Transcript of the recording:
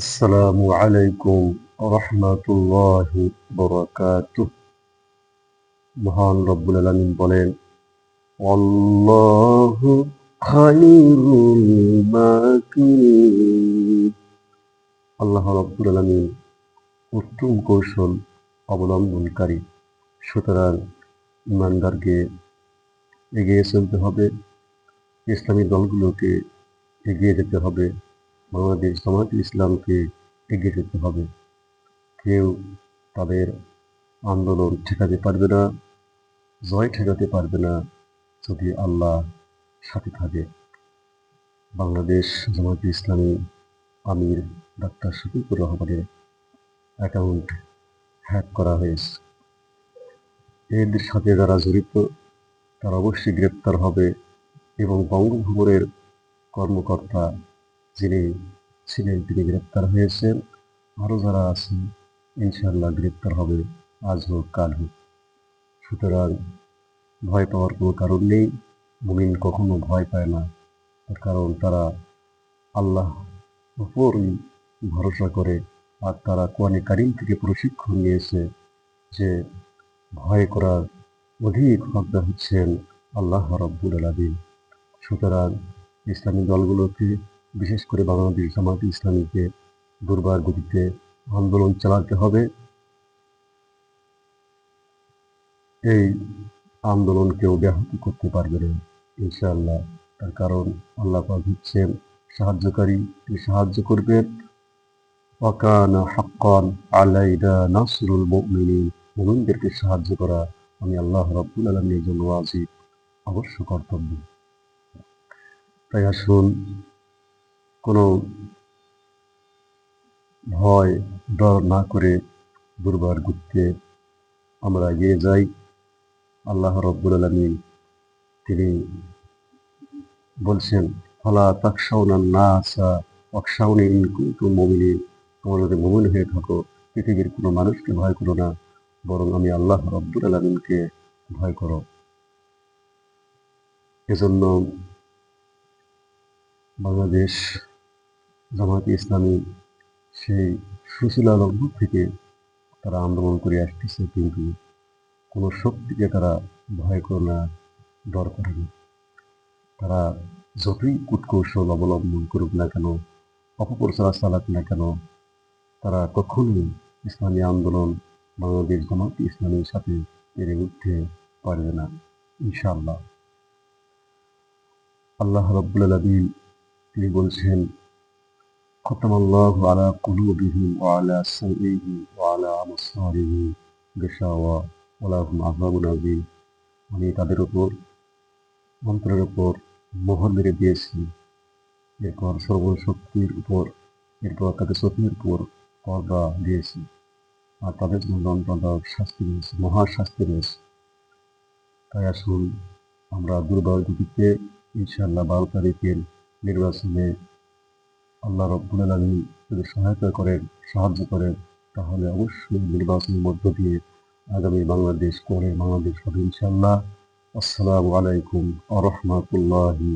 আসসালামু আলাইকুম রহমতুল্লাহি বরাকাতুহ। মহান রব্বুল আলামিন বলেন মাকিরিন। আল্লাহ রব্বুল আলামিন উত্তম কৌশল অবলম্বনকারী। সুতরাং ইমানদারকে এগিয়ে চলতে হবে, ইসলামী দলগুলোকে এগিয়ে যেতে হবে। বাংলাদেশ জামাত ইসলামকে এগিয়ে যেতে হবে। কেউ তাদের আন্দোলন ঠেকাতে পারবে না, জয় ঠেকাতে পারবে না যদি আল্লাহ সাথে থাকে। বাংলাদেশ জামাত ইসলামী আমির ডাক্তার শফিকুর রহমানের অ্যাকাউন্ট হ্যাক করা হয়েছে। এদের সাথে যারা জড়িত, তারা অবশ্যই গ্রেপ্তার হবে এবং বঙ্গভবনের কর্মকর্তা যিনি ছিলেন, তিনি গ্রেপ্তার হয়েছেন। আরও যারা আছেন ইনশাল্লাহ গ্রেপ্তার হবে, আজ হোক, কাল হোক। সুতরাং ভয় পাওয়ার কোনো কারণ নেই। মুমিন কখনো ভয় পায় না। তার কারণ তারা আল্লাহ উপরই ভরসা করে, আর তারা কোয়ানি কারিম থেকে প্রশিক্ষণ নিয়েছে যে ভয় করার অধিক হকদার হচ্ছেন আল্লাহ রব্বুল আলমিন। সুতরাং ইসলামী দলগুলোকে বিশেষ করে বাংলাদেশ জামাত ইসলামীকে দুর্বার গতিতে আন্দোলন চালাতে হবে। এই আন্দোলন কেউ ব্যাহত করতে পারবে না, ইনশাআল্লাহ। তার কারণ আল্লাহ পাক হচ্ছেন সাহায্যকারী সাহায্য করবেন। ওয়াকানা হাক্কান আলাইনা নাসরুল মুমিনিন, মুমিনদেরকে সাহায্য করা আমি আল্লাহ রাব্বুল আলামিনের জন্য ওয়াজিব অবশ্য কর্তব্য। তাই আসুন কোনো ভয় ডর না করে দুর্বার গুত্তে আমরা এগিয়ে যাই। আল্লাহ রব্বুল আলমিন তিনি বলছেন, ফলা তাকসাউনা না আসা অকসাউনি ইনকুন্তু মমিনি তোমরা যদি মমিন হয়ে থাকো, পৃথিবীর কোনো মানুষকে ভয় করো না, বরং আমি আল্লাহ রব্বুল আলমিনকে ভয় করো। এজন্য বাংলাদেশ জামাত ইসলামী সেই সুশীলা লগ্ন থেকে তারা আন্দোলন করে আসতেছে, কিন্তু কোনো শক্তিকে তারা ভয় করে না, ডর করে না। তারা যতই কূটকৌশল অবলম্বন করুক না কেন, অপপ্রচার চালাক না কেন, তারা কখনোই ইসলামী আন্দোলন বাংলাদেশ জামাত ইসলামের সাথে পেরে উঠতে পারবে না, ইনশাআল্লাহ। আল্লাহ রব্বুল আলমিন তিনি বলছেন ختم الله على قلوبهم وعلى سمعهم وعلى أبصارهم غشاوة ولهم عذاب عظيم আমি তাদের উপর অন্তরের উপর মোহর মেরে দিয়েছি এরপর সর্বশক্তির উপর এরপর তাদের চোখের উপর পর্দা দিয়েছি আর তাদের জন্য যন্ত্রণাদায়ক শাস্তি রয়েছে মহা শাস্তি রয়েছে তাই আসুন আমরা দুর্বল গতিতে ইনশাআল্লাহ বারো তারিখের নির্বাচনে আল্লাহ রব্বুল আলমী যদি সহায়তা করেন, সাহায্য করেন, তাহলে অবশ্যই নির্বাচনের মধ্য দিয়ে আগামী বাংলাদেশ করে বাংলাদেশ হবে ইনশাল্লাহ আসসালামু আলাইকুম আ রহমতুল্লাহি